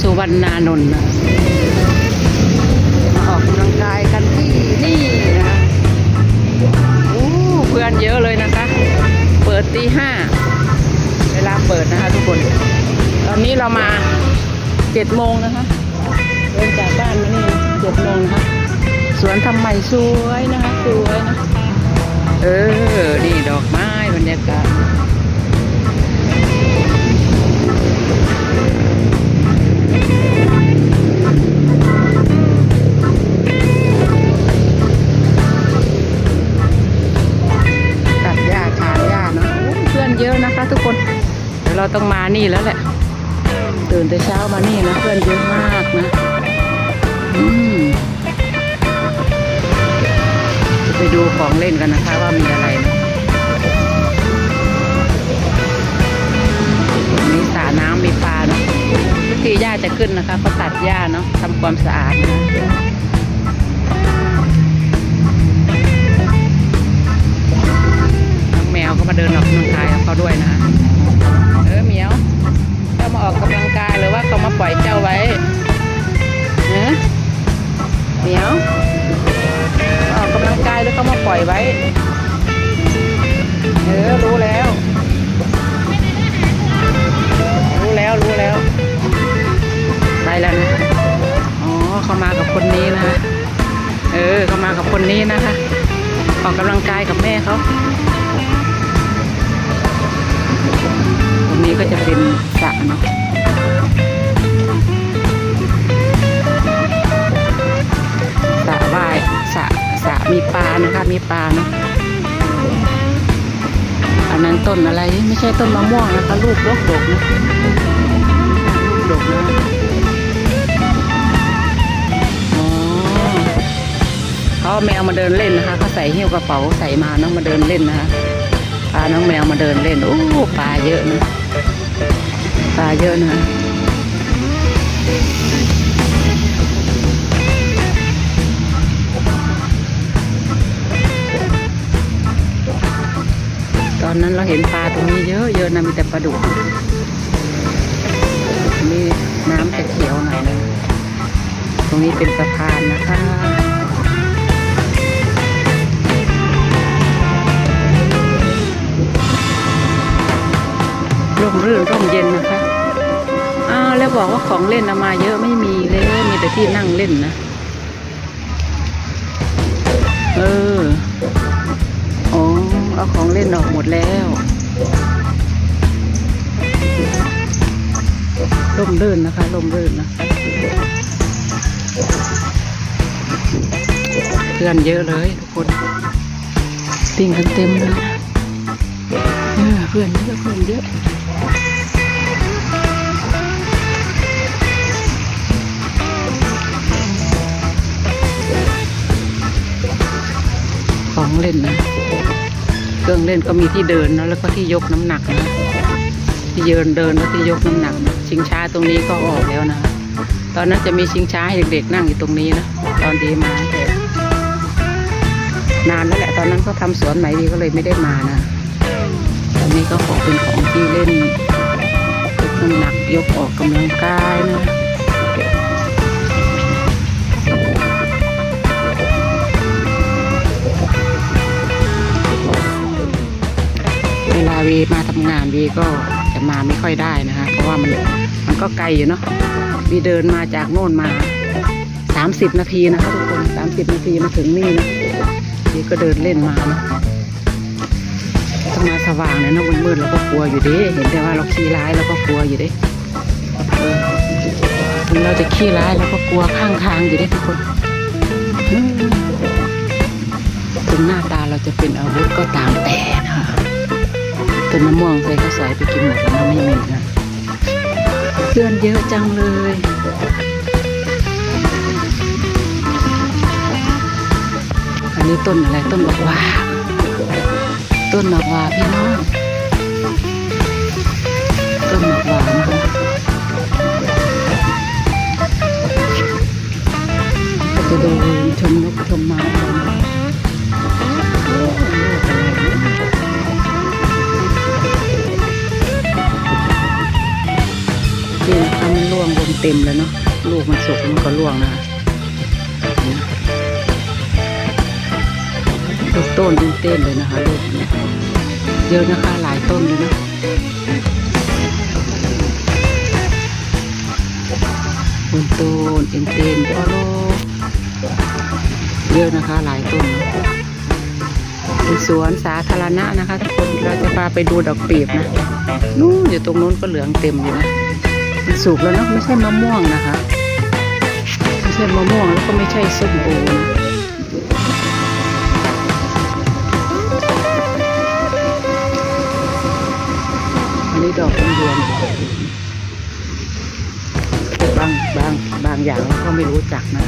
สุวรรณานนท์มาออกกำลังกายกันที่นี่นะคะโอ้เพื่อนเยอะเลยนะคะ เปิดตีห้าเวลาเปิดนะคะทุกคน ตอนนี้เรามาเจ็ดโมงนะคะเดินจากบ้านมานี่เจ็ดโมงนะคะสวนทำใหม่สวยนะคะสวยนะ เออ นี่ดอกไม้บรรยากาศ เราต้องมานี่แล้วแหละ ตื่นแต่เช้ามานี่นะเพื่อนเยอะมากนะจะไปดูของเล่นกันนะคะว่ามีอะไรนะมีสระน้ำมีปลาเนาะทุกทีหญ้าจะขึ้นนะคะก็ตัดหญ้าเนาะทำความสะอาดนะแมวก็มาเดินออกกำลังกายเขาด้วยนะ เหมียวเจ้ามาออกกำลังกายหรือว่าเขามาปล่อยเจ้าไว้เนะเหมียวออกกำลังกายหรือเขามาปล่อยไว้เออรู้แล้ว รู้แล้วรู้แล้ว ไปแล้วนะอ๋อเขามากับคนนี้นะคะเออเขามากับคนนี้นะคะ ออกกำลังกายกับแม่เขา สระเนาะสะว่ายสระสระมีปลานะคะ มีปลานะอันนั้นต้นอะไร ไม่ใช่ต้นมะม่วงนะคะลูกดกดกนะลูกดกนะเขาแมวมาเดินเล่นนะคะเขาใส่หิ้วกระเป๋าใส่มาเนาะมาเดินเล่นนะคะพาน้องแมวมาเดินเล่นโอ้ปลาเยอะนะ ปลาเยอะนะตอนนั้นเราเห็นปลาตรงนี้เยอะเยอะนะมีแต่ปลาดุกนี่น้ำจะเขียวหน่อยนะ ตรงนี้เป็นสะพานนะคะ ร่มรื่นร่มเย็นนะคะ อ้าวแล้วบอกว่าของเล่นเอามาเยอะไม่มีเลยมีแต่ที่นั่งเล่นนะ เอออ๋อเอาของเล่นออกหมดแล้วร่มรื่นนะคะร่มรื่นนะเพื่อนเยอะเลยทุกคนติ่งกันเต็มเลยเออเพื่อนเยอะเพื่อนเยอะ ของเล่นนะ เครื่องเล่นก็มีที่เดินนะแล้วก็ที่ยกน้ำหนักนะ ที่เดินเดินแล้วที่ยกน้ำหนักนะชิงช้าตรงนี้ก็ออกแล้วนะ ตอนนั้นจะมีชิงช้าให้เด็กๆนั่งอยู่ตรงนี้นะ ตอนดีมาแต่นานแล้วแหละตอนนั้นก็ทำสวนใหม่ดีก็เลยไม่ได้มานะตอนนี้ก็ขอเป็นของที่เล่นยกน้ำหนักยกออกกำลังกายนะ วีมาทำงานวีก็จะมาไม่ค่อยได้นะคะ เพราะว่ามันมันก็ไกลอยู่เนาะวีเดินมาจากโน่นมาสามสิบนาทีนะคะทุกคนสามสิบนาทีมาถึงนี่นะวีก็เดินเล่นมานะถ้ามาสว่างเนี่ยนะมืดๆเราก็กลัวอยู่ด้เห็นแต่ว่าเราขี้ร้ายเราก็กลัวอยู่ด้เออถึงเราจะขี้ร้ายเราก็กลัวข้างทางอยู่ด้ทุกคนถึงหน้าตาเราจะเป็นอาวุธก็ตามแต่นะคะ ต้นมะม่วงใส่ข้าวสายไปกินหมดแล้วไม่มีนะเพื่อนเยอะจังเลยอันนี้ต้นอะไรต้นบักหว่า ต้นบักหว่าพี่น้องต้นบักหว่านะคะจะเดินชมนกชมไม้ นี่นะคะมันร่วงลงเต็มแล้วเนาะลูกมันสุกมันก็ร่วงนะคะลูกต้นเต้นเลยนะคะลูกเยอะนะคะหลายต้นเลยนะบนต้นเอ็นเต้นก็โลเยอะนะคะหลายต้นเป็นสวนสาธารณะนะคะทุกคนเราจะพาไปดูดอกปีบนะนู่นอยู่ตรงนู้นก็เหลืองเต็มอยู่นะ มันสุกแล้วเนาะไม่ใช่มะม่วงนะคะ ไม่ใช่มะม่วงแล้วก็ไม่ใช่ส้มโอนะอันนี้ดอกเป็นรวมบางบางบางอย่างเราก็ไม่รู้จักนะ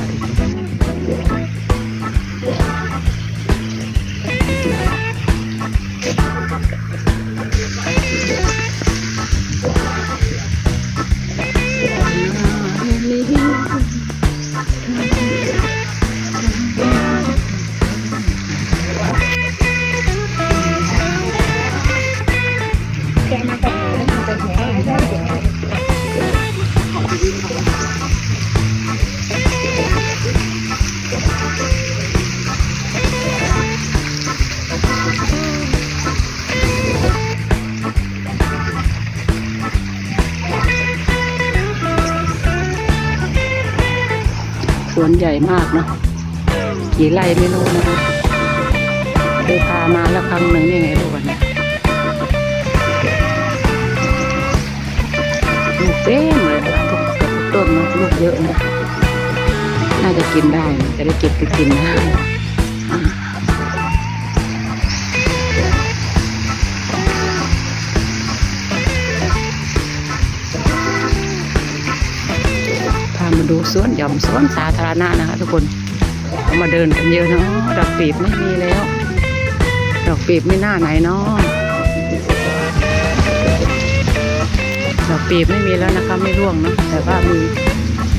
สวนใหญ่มากเนาะกี่ไร่ไม่รู้นะเคยพามาแล้วครั้งหนึ่งนี่ไงลูกวันนี้ลูกเต็มเลยนะทุกต้นนะลูกเยอะนะน่าจะกินได้จะได้เก็บไปกินนะ ดูสวนหย่อมสวนสาธารณะนะคะ ทุกคนมาเดินกันเยอะเนาะดอกปีบไม่มีแล้ว ดอกปีบไม่น้าไหนเนาะดอกปีบไม่มีแล้วนะคะไม่ร่วงเนอะแต่ว่ามี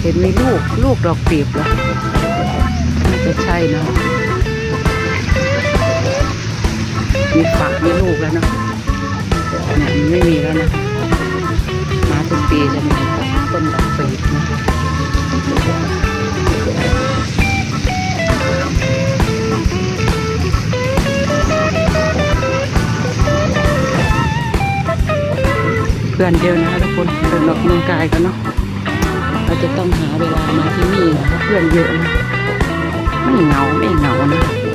เห็นมีลูกลูกดอกปีบแล้วน่าจะใช่เนาะมีฝักมีลูกแล้วเนาะเนี่ยมันไม่มีแล้วนะมาทุกปีจะมีต้นดอกปีบนะ เพื่อนเยอะนะคะทุกคนเดินออกกำลังกายกันเนาะเราจะต้องหาเวลามาที่นี่นะคะเพื่อนเยอะนะไม่เหงาไม่เหงานะจะ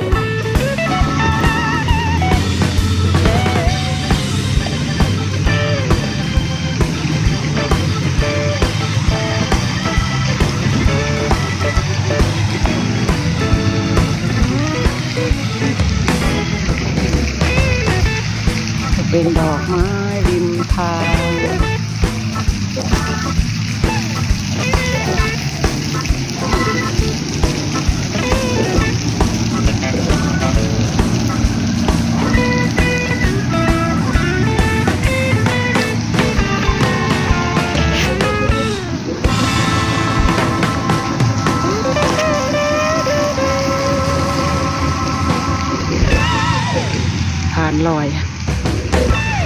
ผ่านลอย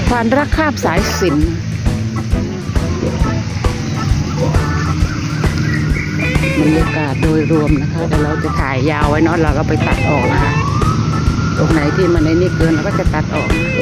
ผ่านรักคาบสายสิน บรรยากาศโดยรวมนะคะแต่เราจะถ่ายยาวไว้เนาะเราก็ไปตัดออกนะคะ ตรงไหนที่มันในนี่เกินเราก็จะตัดออกนะ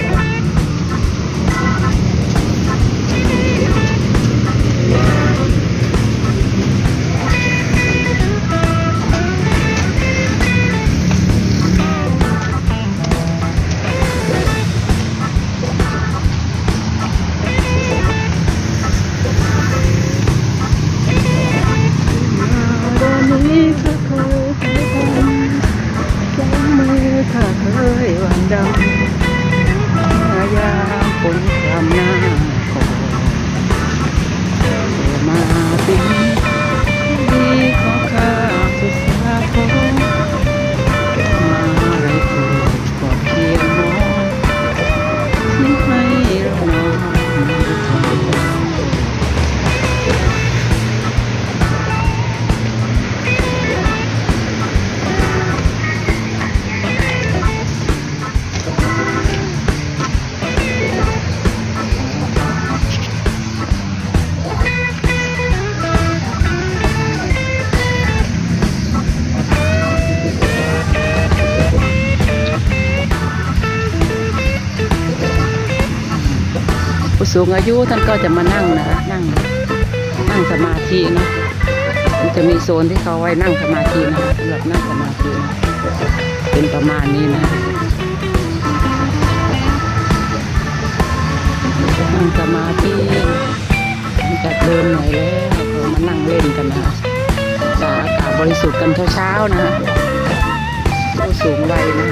สูงอายุท่านก็จะมานั่งนะนั่งนั่งสมาธินะมันจะมีโซนที่เขาไว้นั่งสมาธินะสำหรับนั่งสมาธินะเป็นประมาณนี้นะนั่งสมาธิมันจะเดินหน่อยแล้วมานั่งเล่นกันนะคะตากอากาศบริสุทธิ์กันเช้าๆนะคะผู้สูงวัยนะ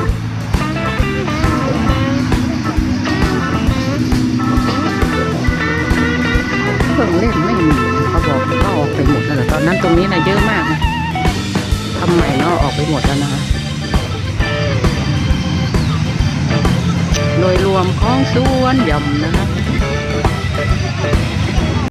รงนี้นะเยอะมากนะทำใหม่เนาะออกไปหมดแล้วนะคะ โดยรวมของสวนหย่อมนะคะ